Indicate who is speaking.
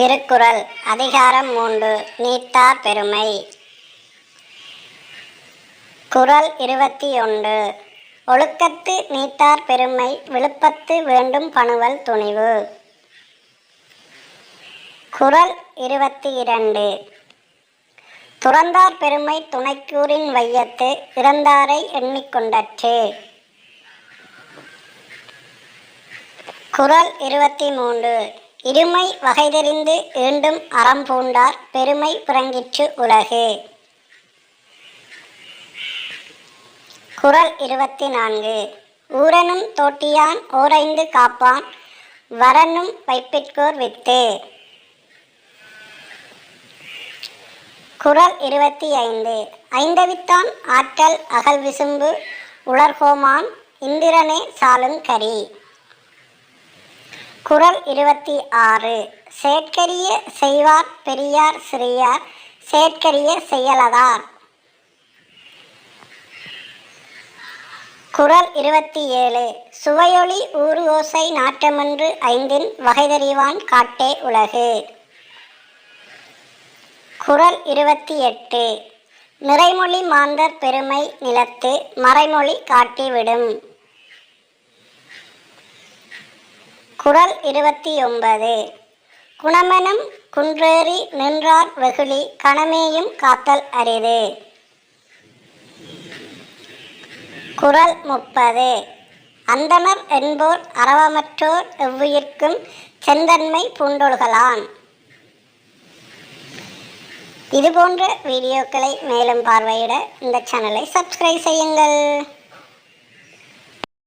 Speaker 1: திருக்குறள் அதிகாரம் மூன்று. நீத்தார் பெருமை. குரல் இருபத்தி ஒன்று ஒழுக்கத்து நீத்தார் பெருமை விழுப்பத்து வேண்டும் பணுவல் துணிவு. குரல் இருபத்தி இரண்டு துறந்தார் பெருமை துணைக்கூரின் வையத்து இறந்தாரை எண்ணிக்கொண்டற்று. குறள் இருபத்தி மூன்று இருமை வகைதெறிந்து ஈண்டும் அறம் பூண்டார் பெருமை புறங்கிற்று உலகு. குறள் இருபத்தி நான்கு ஊரனும் தோட்டியான் ஓரைந்து காப்பான் வரனும் வைப்பிற்கோர் வித்து. குரல் இருபத்தி ஐந்து ஐந்தவித்தான் ஆற்றல் அகல் விசும்பு உலர்கோமான் இந்திரனே சாலும் கரி குரல் இருபத்தி ஆறு. செயற்கரிய செய்வார் பெரியார் சிறியார் செயற்கரிய செயலதார் குரல் இருபத்தி ஏழு. சுவையொளி ஊறு ஓசை நாட்டமன்று ஐந்தின் வகைதறிவான் காட்டே உலகு குறள் இருபத்தி எட்டு. நிறைமொழி மாந்தர் பெருமை நிலத்து மறைமொழி காட்டிவிடும். குரல் இருபத்தி ஒன்பது. குணமெனும் குன்றேறி நின்றார் வெகுளி கணமேயும் காத்தல் அரிது. குரல் முப்பது. அந்தனர் என்போர் அறவமற்றோர் எவ்வுயிர்க்கும் செந்தன்மை பூண்டொழுகலான் இதுபோன்ற வீடியோக்களை மேலும் பார்வையிட இந்த சேனலை சப்ஸ்கிரைப் செய்யுங்கள்.